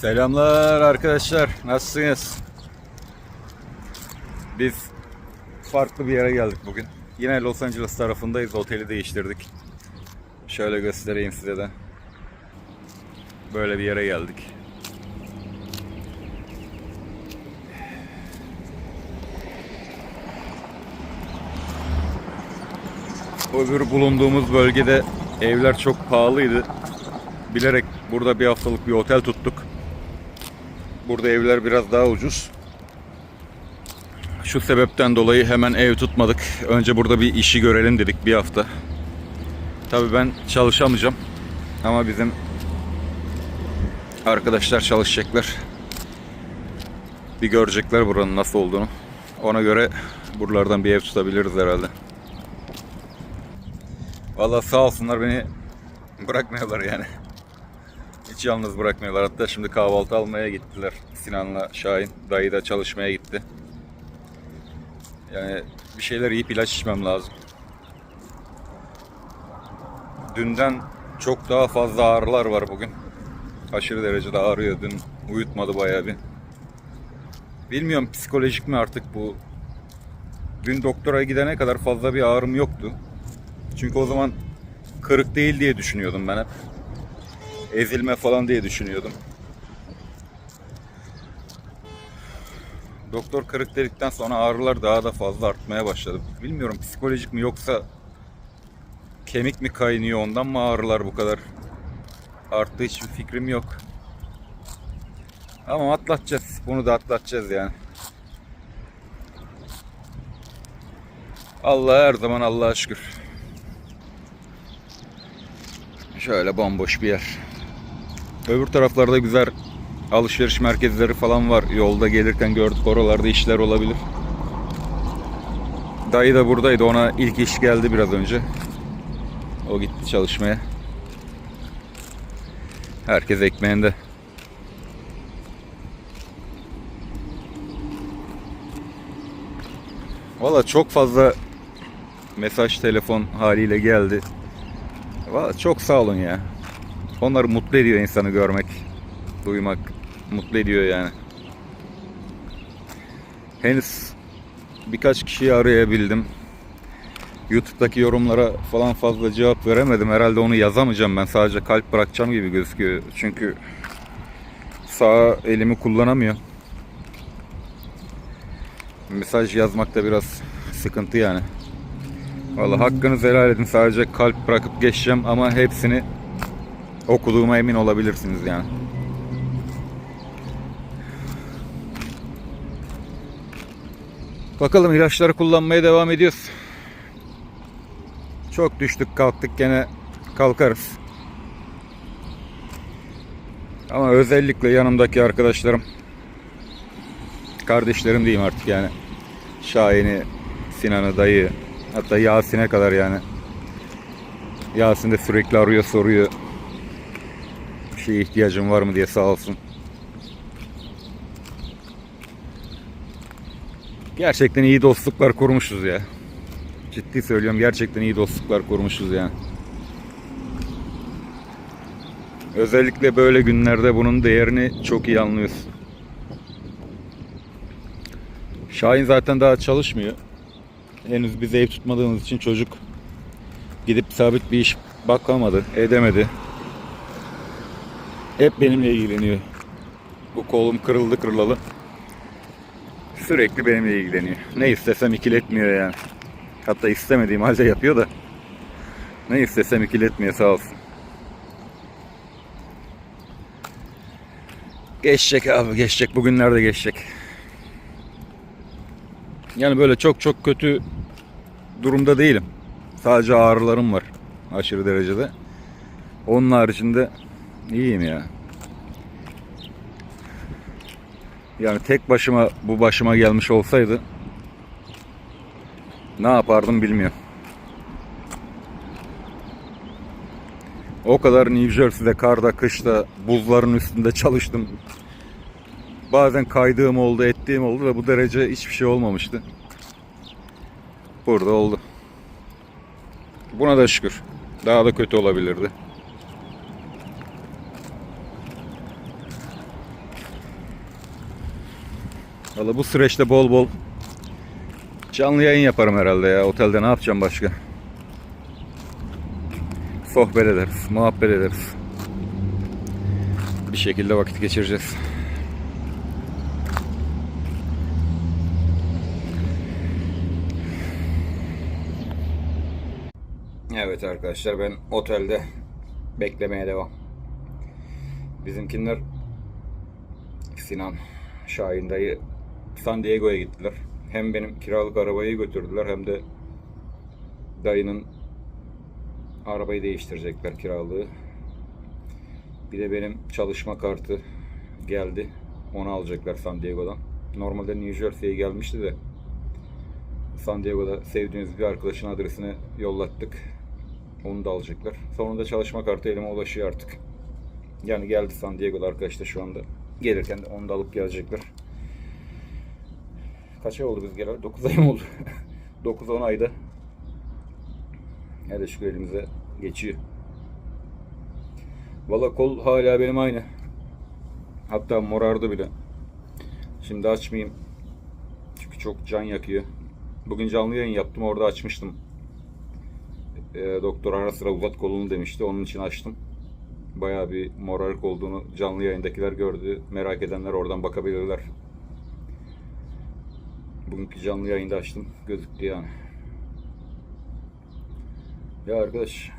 Selamlar arkadaşlar. Nasılsınız? Biz farklı bir yere geldik bugün. Yine Los Angeles tarafındayız. Oteli değiştirdik. Şöyle göstereyim size de. Böyle bir yere geldik. Öbür bulunduğumuz bölgede evler çok pahalıydı. Bilerek burada bir haftalık bir otel tuttuk. Burada evler biraz daha ucuz. Şu sebepten dolayı hemen ev tutmadık. Önce burada bir işi görelim dedik bir hafta. Tabii ben çalışamayacağım. Ama bizim arkadaşlar çalışacaklar. Bir görecekler buranın nasıl olduğunu. Ona göre buralardan bir ev tutabiliriz herhalde. Vallahi sağ olsunlar beni bırakmıyorlar yani. Hiç yalnız bırakmıyorlar. Hatta şimdi kahvaltı almaya gittiler. Sinan'la Şahin. Dayı da çalışmaya gitti. Yani bir şeyler yiyip ilaç içmem lazım. Dünden çok daha fazla ağrılar var bugün. Aşırı derecede ağrıyor. Dün uyutmadı bayağı bir. Bilmiyorum psikolojik mi artık bu. Dün doktora gidene kadar fazla bir ağrım yoktu. Çünkü o zaman kırık değil diye düşünüyordum ben hep. Ezilme falan diye düşünüyordum. Doktor kırık dedikten sonra ağrılar daha da fazla artmaya başladı. Bilmiyorum psikolojik mi yoksa kemik mi kaynıyor ondan mı ağrılar bu kadar arttı hiçbir fikrim yok. Ama atlatacağız. Bunu da atlatacağız yani. Allah her zaman Allah'a şükür. Şöyle bomboş bir yer. Öbür taraflarda güzel alışveriş merkezleri falan var. Yolda gelirken gördük oralarda işler olabilir. Dayı da buradaydı. Ona ilk iş geldi biraz önce. O gitti çalışmaya. Herkes ekmeğinde. Valla çok fazla mesaj telefon haliyle geldi. Valla çok sağ olun ya. Onlar mutlu ediyor insanı görmek, duymak. Mutlu ediyor yani. Henüz birkaç kişiyi arayabildim. YouTube'daki yorumlara falan fazla cevap veremedim. Herhalde onu yazamayacağım ben. Sadece kalp bırakacağım gibi gözüküyor. Çünkü sağ elimi kullanamıyor. Mesaj yazmakta biraz sıkıntı yani. Vallahi hakkınızı helal edin. Sadece kalp bırakıp geçeceğim ama hepsini okuduğuma emin olabilirsiniz yani. Bakalım ilaçları kullanmaya devam ediyoruz. Çok düştük kalktık gene kalkarız. Ama özellikle yanımdaki arkadaşlarım kardeşlerim diyeyim artık yani. Şahin'i, Sinan'ı, dayı, hatta Yasin'e kadar yani. Yasin de sürekli arıyor soruyor. Şeye ihtiyacın var mı diye sağ olsun. Gerçekten iyi dostluklar kurmuşuz ya. Ciddi söylüyorum gerçekten iyi dostluklar kurmuşuz yani. Özellikle böyle günlerde bunun değerini çok iyi anlıyorsun. Şahin zaten daha çalışmıyor. Henüz biz ev tutmadığımız için çocuk gidip sabit bir iş bakamadı, edemedi. Hep benimle ilgileniyor. Bu kolum kırıldı kırılalı. Sürekli benimle ilgileniyor. Ne istesem ikiletmiyor yani. Hatta istemediğim halde yapıyor da. Ne istesem ikiletmiyor sağ olsun. Geçecek abi geçecek. Bugünlerde geçecek. Yani böyle çok çok kötü durumda değilim. Sadece ağrılarım var aşırı derecede. Onun haricinde iyiyim ya. Yani tek başıma bu başıma gelmiş olsaydı ne yapardım bilmiyorum. O kadar New Jersey'de karda, kışta, buzların üstünde çalıştım. Bazen kaydığım oldu, ettiğim oldu da bu derece hiçbir şey olmamıştı. Burada oldu. Buna da şükür. Daha da kötü olabilirdi. Valla bu süreçte bol bol canlı yayın yaparım herhalde ya. Otelde ne yapacağım başka? Sohbet ederiz, muhabbet ederiz. Bir şekilde vakit geçireceğiz. Evet arkadaşlar ben otelde beklemeye devam. Bizimkinler Sinan, Şahin dayı San Diego'ya gittiler. Hem benim kiralık arabayı götürdüler hem de dayının arabayı değiştirecekler kiralığı. Bir de benim çalışma kartı geldi. Onu alacaklar San Diego'dan. Normalde New Jersey'ye gelmişti de San Diego'da sevdiğiniz bir arkadaşın adresine yollattık. Onu da alacaklar. Sonunda çalışma kartı elime ulaşıyor artık. Yani geldi San Diego'da arkadaş da şu anda. Gelirken de onu da alıp gelecekler. Kaç ay oldu biz geleli? 9 ay mı oldu? 9-10 ayda. Hele şükür elimize geçiyor. Valla kol hala benim aynı. Hatta morardı bile. Şimdi açmayayım. Çünkü çok can yakıyor. Bugün canlı yayın yaptım. Orada açmıştım. E, doktor ara sıra uzat kolunu demişti. Onun için açtım. Bayağı bir morarık olduğunu canlı yayındakiler gördü. Merak edenler oradan bakabilirler. Bugünkü canlı yayında açtım. Gözüktü yani. Ya arkadaş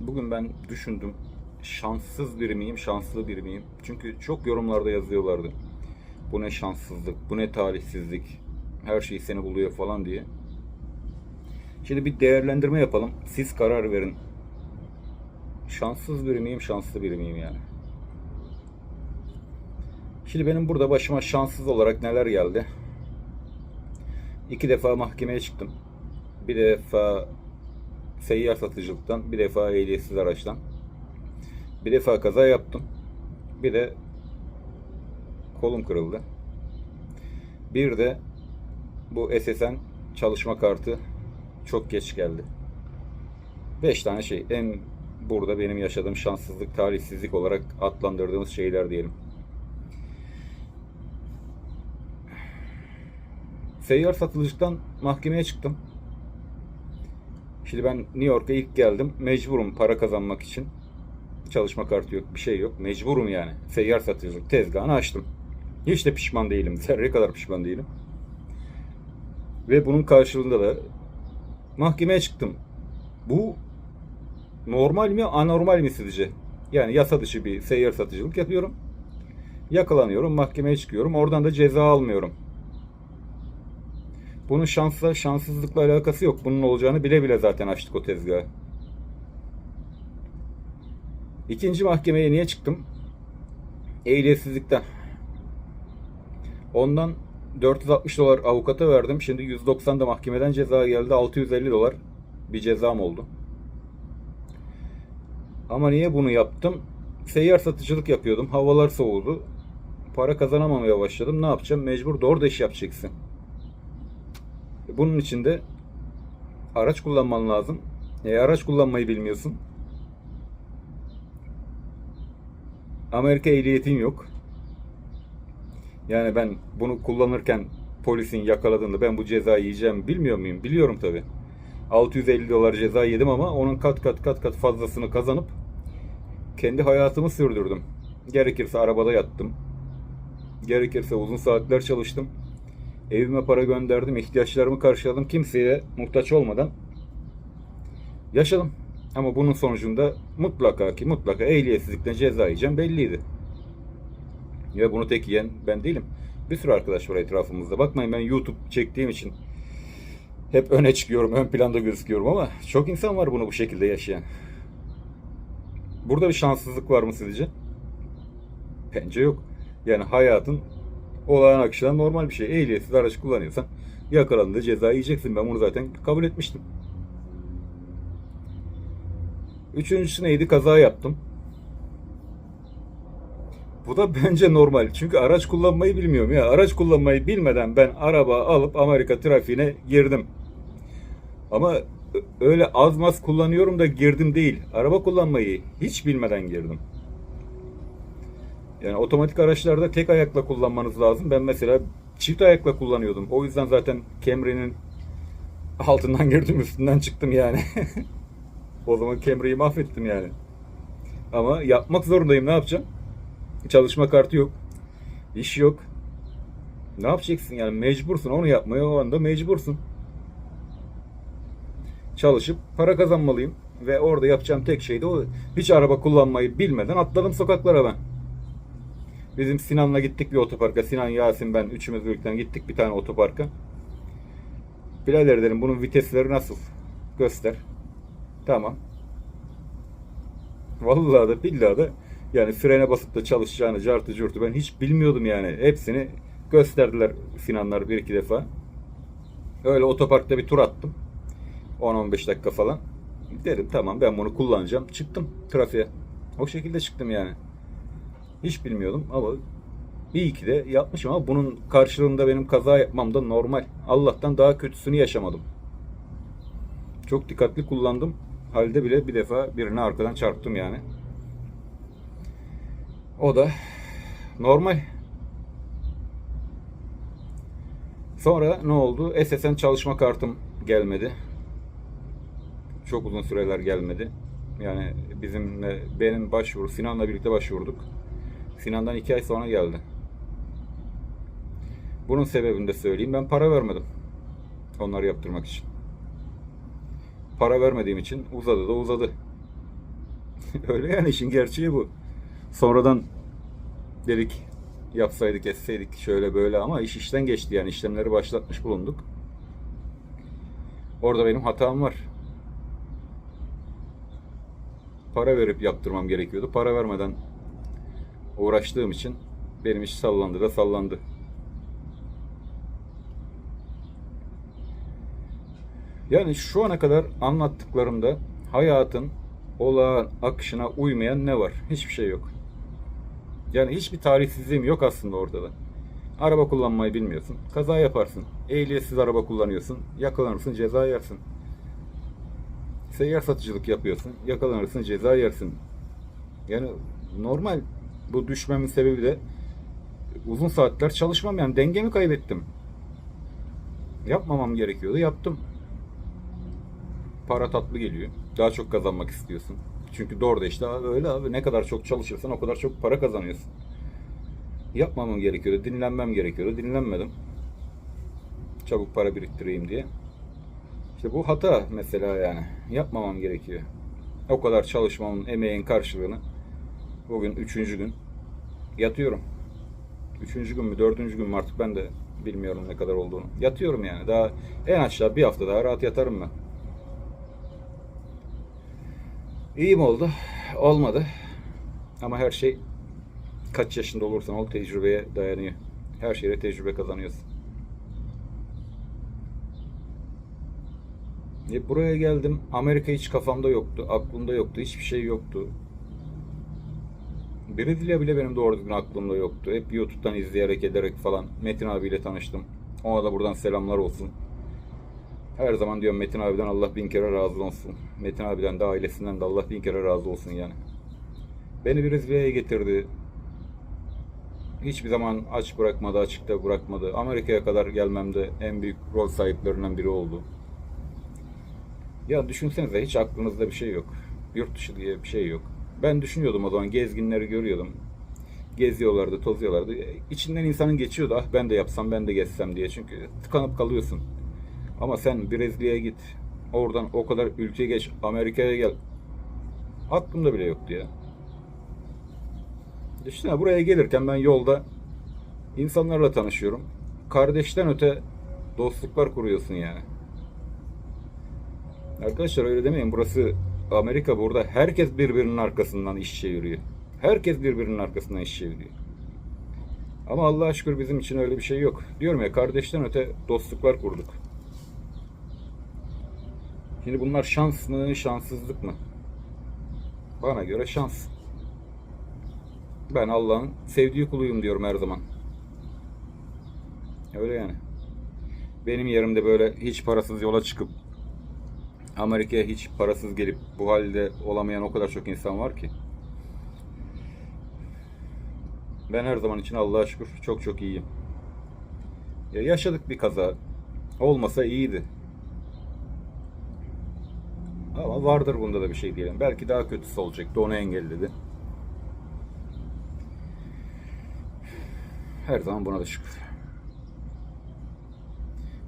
bugün ben düşündüm. Şanssız biri miyim, şanslı biri miyim? Çünkü çok yorumlarda yazıyorlardı. Bu ne şanssızlık, bu ne talihsizlik. Her şey seni buluyor falan diye. Şimdi bir değerlendirme yapalım. Siz karar verin. Şanssız biri miyim, şanslı biri miyim yani? Şimdi benim burada başıma şanssız olarak neler geldi? İki defa mahkemeye çıktım. Bir defa seyyar satıcılıktan, bir defa ehliyetsiz araçtan. Bir defa kaza yaptım. Bir de kolum kırıldı. Bir de bu SSN çalışma kartı çok geç geldi. Beş tane şey. En burada benim yaşadığım şanssızlık, talihsizlik olarak adlandırdığımız şeyler diyelim. Seyyar satıcılıktan mahkemeye çıktım. Şimdi ben New York'a ilk geldim. Mecburum para kazanmak için. Çalışma kartı yok, bir şey yok. Mecburum yani. Seyyar satıcılık tezgahını açtım. Hiç de pişman değilim. Zerre kadar pişman değilim. Ve bunun karşılığında da mahkemeye çıktım. Bu normal mi, anormal mi sizce? Yani yasa dışı bir seyyar satıcılık yapıyorum. Yakalanıyorum, mahkemeye çıkıyorum. Oradan da ceza almıyorum. Bunun şansla, şanssızlıkla alakası yok. Bunun olacağını bile bile zaten açtık o tezgahı. İkinci mahkemeye niye çıktım? Ehliyetsizlikten. Ondan 460 dolar avukata verdim. Şimdi 190 da mahkemeden ceza geldi. 650 dolar bir cezam oldu. Ama niye bunu yaptım? Seyyar satıcılık yapıyordum. Havalar soğudu. Para kazanamamaya başladım. Ne yapacağım? Mecbur doğru da iş yapacaksın. Bunun için de araç kullanman lazım. E, araç kullanmayı bilmiyorsun. Amerika ehliyetin yok. Yani ben bunu kullanırken polisin yakaladığında ben bu cezayı yiyeceğim bilmiyor muyum? Biliyorum tabi. 650 dolar ceza yedim ama onun kat kat kat kat fazlasını kazanıp kendi hayatımı sürdürdüm. Gerekirse arabada yattım. Gerekirse uzun saatler çalıştım. Evime para gönderdim, ihtiyaçlarımı karşıladım. Kimseye muhtaç olmadan yaşadım. Ama bunun sonucunda mutlaka ki mutlaka ehliyetsizlikten ceza yiyeceğim belliydi. Ve bunu tek yiyen ben değilim. Bir sürü arkadaş var etrafımızda. Bakmayın ben YouTube çektiğim için hep öne çıkıyorum, ön planda gözüküyorum ama çok insan var bunu bu şekilde yaşayan. Burada bir şanssızlık var mı sizce? Bence yok. Yani hayatın olağan akışından normal bir şey. Ehliyetsiz araç kullanıyorsan yakalandığında ceza yiyeceksin. Ben bunu zaten kabul etmiştim. Üçüncüsü neydi? Kaza yaptım. Bu da bence normal. Çünkü araç kullanmayı bilmiyorum ya. Araç kullanmayı bilmeden ben araba alıp Amerika trafiğine girdim. Ama öyle az maz kullanıyorum da girdim değil. Araba kullanmayı hiç bilmeden girdim. Yani otomatik araçlarda tek ayakla kullanmanız lazım. Ben mesela çift ayakla kullanıyordum. O yüzden zaten Camry'nin altından girdim üstünden çıktım yani. o zaman Camry'yi mahvettim yani. Ama yapmak zorundayım ne yapacağım? Çalışma kartı yok. İş yok. Ne yapacaksın yani mecbursun onu yapmaya o anda mecbursun. Çalışıp para kazanmalıyım ve orada yapacağım tek şey de o. Hiç araba kullanmayı bilmeden atladım sokaklara ben. Bizim Sinan'la gittik bir otoparka. Sinan, Yasin, ben üçümüz birlikte gittik bir tane otoparka. Birader dedim bunun vitesleri nasıl? Göster. Tamam. Vallahi da billahi da yani frene basıp da çalışacağını cartı curtu ben hiç bilmiyordum yani. Hepsini gösterdiler Sinanlar bir iki defa. Öyle otoparkta bir tur attım. 10-15 dakika falan. Dedim tamam ben bunu kullanacağım. Çıktım trafiğe. O şekilde çıktım yani. Hiç bilmiyordum ama iyi ki de yapmışım ama bunun karşılığında benim kaza yapmam da normal. Allah'tan daha kötüsünü yaşamadım. Çok dikkatli kullandım. Halde bile bir defa birine arkadan çarptım yani. O da normal. Sonra ne oldu? SSN çalışma kartım gelmedi. Çok uzun süreler gelmedi. Yani bizimle benim başvuru Sinan'la birlikte başvurduk. Sinan'dan iki ay sonra geldi. Bunun sebebini de söyleyeyim. Ben para vermedim. Onları yaptırmak için. Para vermediğim için uzadı da uzadı. Öyle yani işin gerçeği bu. Sonradan dedik yapsaydık etseydik şöyle böyle ama iş işten geçti yani işlemleri başlatmış bulunduk. Orada benim hatam var. Para verip yaptırmam gerekiyordu. Para vermeden uğraştığım için benim iş sallandı da sallandı. Yani şu ana kadar anlattıklarımda hayatın olağan akışına uymayan ne var? Hiçbir şey yok. Yani hiçbir tarihsizliğim yok aslında ortada. Araba kullanmayı bilmiyorsun. Kaza yaparsın. Ehliyetsiz araba kullanıyorsun. Yakalanırsın ceza yersin. Seyyar satıcılık yapıyorsun. Yakalanırsın ceza yersin. Yani normal bu düşmemin sebebi de uzun saatler çalışmam yani dengemi kaybettim. Yapmamam gerekiyordu. Yaptım. Para tatlı geliyor. Daha çok kazanmak istiyorsun. Çünkü doğru işte abi öyle abi. Ne kadar çok çalışırsan o kadar çok para kazanıyorsun. Yapmamam gerekiyordu. Dinlenmem gerekiyordu. Dinlenmedim. Çabuk para biriktireyim diye. İşte bu hata mesela yani. Yapmamam gerekiyor. O kadar çalışmamın, emeğin karşılığını bugün üçüncü gün yatıyorum. Üçüncü gün mü, dördüncü gün mü artık ben de bilmiyorum ne kadar olduğunu. Yatıyorum yani. Daha en aşağı bir hafta daha rahat yatarım ben. İyi oldu? Olmadı. Ama her şey kaç yaşında olursan ol tecrübeye dayanıyor. Her şeyle tecrübe kazanıyorsun. E buraya geldim. Amerika hiç kafamda yoktu. Aklımda yoktu. Hiçbir şey yoktu. Brezilya bile benim doğru düzgün aklımda yoktu. Hep YouTube'dan izleyerek ederek falan Metin abiyle tanıştım. Ona da buradan selamlar olsun. Her zaman diyorum Metin abiden Allah bin kere razı olsun. Metin abiden de ailesinden de Allah bin kere razı olsun yani. Beni Brezilya'ya getirdi. Hiçbir zaman aç bırakmadı, açıkta bırakmadı. Amerika'ya kadar gelmemde en büyük rol sahiplerinden biri oldu. Ya düşünsenize hiç aklınızda bir şey yok. Yurt dışı diye bir şey yok. Ben düşünüyordum o zaman gezginleri görüyordum. Geziyorlardı, tozuyorlardı. İçinden insanın geçiyordu ah ben de yapsam ben de gezsem diye. Çünkü tıkanıp kalıyorsun. Ama sen Brezilya'ya git. Oradan o kadar ülke geç. Amerika'ya gel. Aklımda bile yoktu ya. Düşünsene buraya gelirken ben yolda insanlarla tanışıyorum. Kardeşten öte dostluklar kuruyorsun yani. Arkadaşlar öyle demeyin. Burası Amerika burada. Herkes birbirinin arkasından iş çeviriyor. Herkes birbirinin arkasından iş çeviriyor. Ama Allah'a şükür bizim için öyle bir şey yok. Diyorum ya kardeşten öte dostluklar kurduk. Şimdi bunlar şans mı, şanssızlık mı? Bana göre şans. Ben Allah'ın sevdiği kuluyum diyorum her zaman. Öyle yani. Benim yerimde böyle hiç parasız yola çıkıp Amerika'ya hiç parasız gelip bu halde olamayan o kadar çok insan var ki. Ben her zaman için Allah'a şükür çok çok iyiyim. Ya yaşadık bir kaza. Olmasa iyiydi. Ama vardır bunda da bir şey diyelim. Belki daha kötüsü olacaktı. Onu engelledi. Her zaman buna da şükür.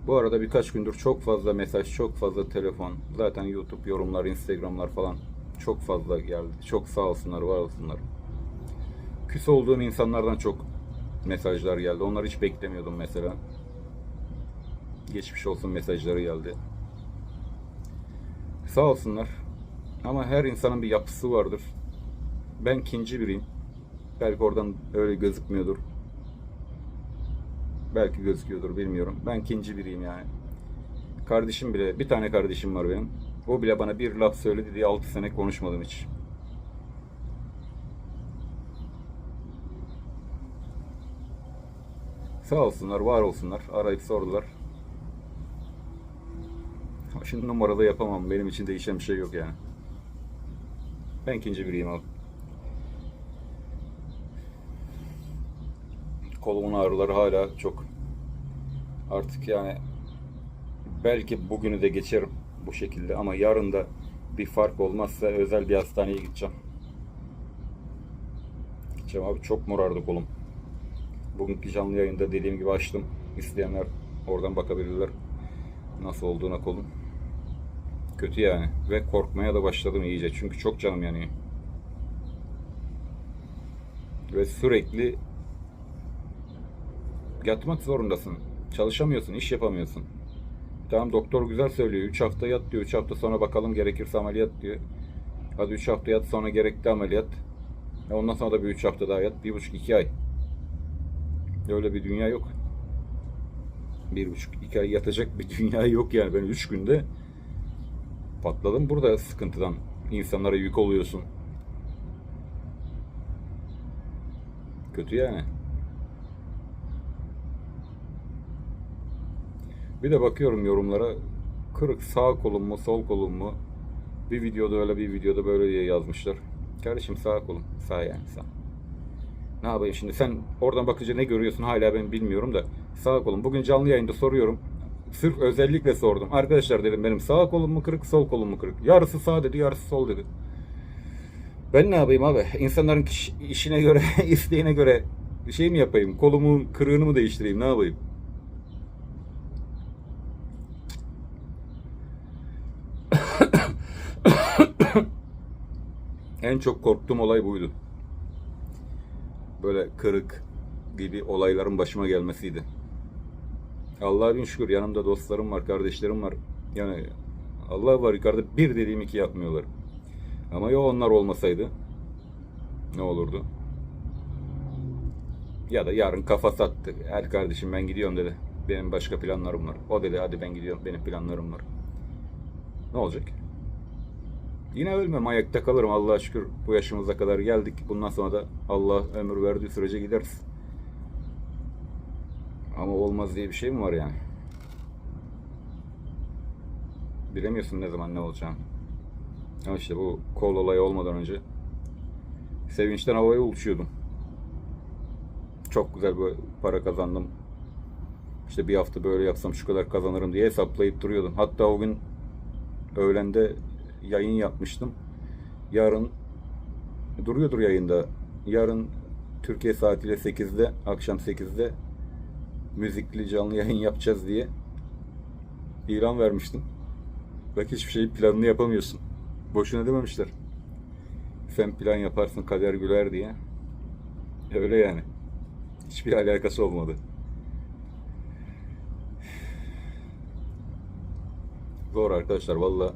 Bu arada birkaç gündür çok fazla mesaj, çok fazla telefon. Zaten YouTube yorumlar, Instagramlar falan çok fazla geldi. Çok sağ olsunlar, var olsunlar. Küs olduğum insanlardan çok mesajlar geldi. Onları hiç beklemiyordum mesela. Geçmiş olsun mesajları geldi. Sağ olsunlar. Ama her insanın bir yapısı vardır. Ben ikinci biriyim. Belki oradan öyle gözükmüyordur. Belki gözüküyordur bilmiyorum. Ben ikinci biriyim yani. Kardeşim bile, bir tane kardeşim var benim. O bile bana bir laf söyledi diye 6 sene konuşmadım hiç. Sağ olsunlar, var olsunlar. Arayıp sordular. Şimdi numarada yapamam. Benim için değişen bir şey yok yani. Ben ikinci biriyim abi. Kolumun ağrıları hala çok. Artık yani belki bugünü de geçerim bu şekilde ama yarın da bir fark olmazsa özel bir hastaneye gideceğim. Gideceğim abi çok morardı kolum. Bugünkü canlı yayında dediğim gibi açtım. İsteyenler oradan bakabilirler. Nasıl olduğuna kolum. Kötü yani. Ve korkmaya da başladım iyice. Çünkü çok canım yanıyor. Ve sürekli yatmak zorundasın. Çalışamıyorsun, iş yapamıyorsun. Tamam doktor güzel söylüyor. 3 hafta yat diyor. 3 hafta sonra bakalım gerekirse ameliyat diyor. Hadi 3 hafta yat sonra gerekli ameliyat. E ondan sonra da bir 3 hafta daha yat. 1,5-2 ay. Öyle bir dünya yok. 1,5-2 ay yatacak bir dünya yok yani. Ben 3 günde patladım burada sıkıntıdan. İnsanlara yük oluyorsun. Kötü yani. Bir de bakıyorum yorumlara kırık sağ kolum mu sol kolum mu bir videoda öyle bir videoda böyle diye yazmışlar. Kardeşim sağ kolum sağ yani sağ. Ne yapayım şimdi sen oradan bakınca ne görüyorsun hala ben bilmiyorum da sağ kolum. Bugün canlı yayında soruyorum. Sırf özellikle sordum. Arkadaşlar dedim benim sağ kolum mu kırık sol kolum mu kırık. Yarısı sağ dedi yarısı sol dedi. Ben ne yapayım abi? İnsanların kiş- işine göre, isteğine göre şey mi yapayım? Kolumun kırığını mı değiştireyim? Ne yapayım? En çok korktuğum olay buydu. Böyle kırık gibi olayların başıma gelmesiydi. Allah'a bin şükür yanımda dostlarım var, kardeşlerim var. Yani Allah var yukarıda bir dediğim iki yapmıyorlar. Ama ya onlar olmasaydı ne olurdu? Ya da yarın kafa sattı. Hadi kardeşim ben gidiyorum dedi. Benim başka planlarım var. O dedi hadi ben gidiyorum benim planlarım var. Ne olacak? Yine ölmem ayakta kalırım Allah'a şükür bu yaşımıza kadar geldik. Bundan sonra da Allah ömür verdiği sürece gideriz. Ama olmaz diye bir şey mi var yani? Bilemiyorsun ne zaman ne olacağını. Ama işte bu kol olayı olmadan önce sevinçten havaya uçuyordum. Çok güzel bir para kazandım. İşte bir hafta böyle yapsam şu kadar kazanırım diye hesaplayıp duruyordum. Hatta o gün öğlende yayın yapmıştım. Yarın duruyordur yayında. Yarın Türkiye saatiyle 8'de, akşam 8'de müzikli canlı yayın yapacağız diye ilan vermiştim. Bak hiçbir şeyin planını yapamıyorsun. Boşuna dememişler. Sen plan yaparsın kader güler diye. Öyle yani. Hiçbir alakası olmadı. Zor arkadaşlar valla.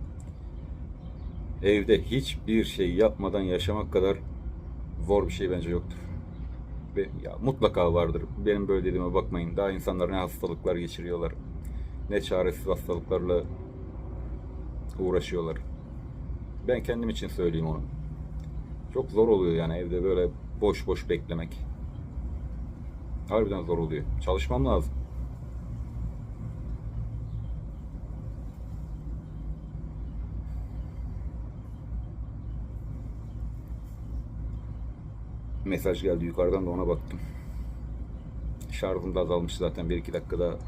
Evde hiçbir şey yapmadan yaşamak kadar zor bir şey bence yoktur. Ve ya mutlaka vardır. Benim böyle dediğime bakmayın. Daha insanlar ne hastalıklar geçiriyorlar. Ne çaresiz hastalıklarla uğraşıyorlar. Ben kendim için söyleyeyim onu. Çok zor oluyor yani evde böyle boş boş beklemek. Harbiden zor oluyor. Çalışmam lazım. Mesaj geldi yukarıdan da ona baktım. Şarjım da azalmış zaten 1-2 dakikada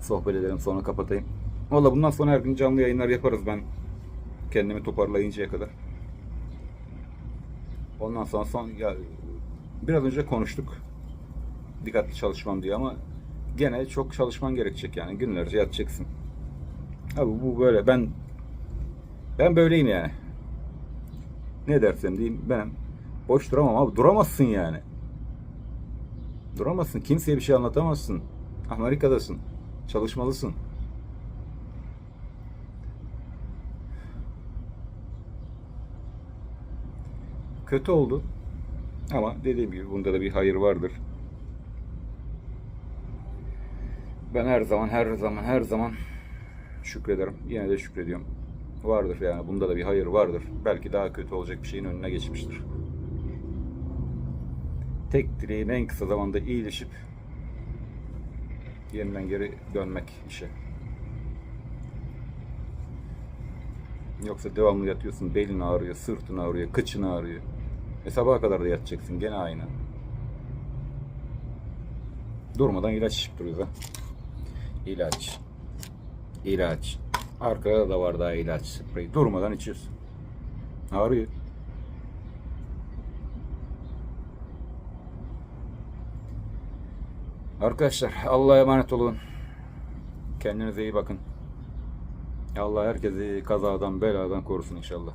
sohbet edelim sonra kapatayım. Valla bundan sonra her gün canlı yayınlar yaparız ben kendimi toparlayıncaya kadar. Ondan sonra son ya biraz önce konuştuk. Dikkatli çalışmam diye ama gene çok çalışman gerekecek yani günlerce yatacaksın. Abi bu böyle ben ben böyleyim yani. Ne dersen diyeyim ben boş duramam abi duramazsın yani. Duramazsın. Kimseye bir şey anlatamazsın. Amerika'dasın. Çalışmalısın. Kötü oldu. Ama dediğim gibi bunda da bir hayır vardır. Ben her zaman her zaman her zaman şükrederim. Yine de şükrediyorum. Vardır yani bunda da bir hayır vardır. Belki daha kötü olacak bir şeyin önüne geçmiştir. Tek dileğim en kısa zamanda iyileşip yeniden geri dönmek işe. Yoksa devamlı yatıyorsun, belin ağrıyor, sırtın ağrıyor, kıçın ağrıyor. E sabaha kadar da yatacaksın gene aynı. Durmadan ilaç içip duruyoruz ha. İlaç. İlaç. Arkada da var daha ilaç spreyi. Durmadan içiyorsun. Ağrıyor. Arkadaşlar Allah'a emanet olun. Kendinize iyi bakın. Allah herkesi kazadan beladan korusun inşallah.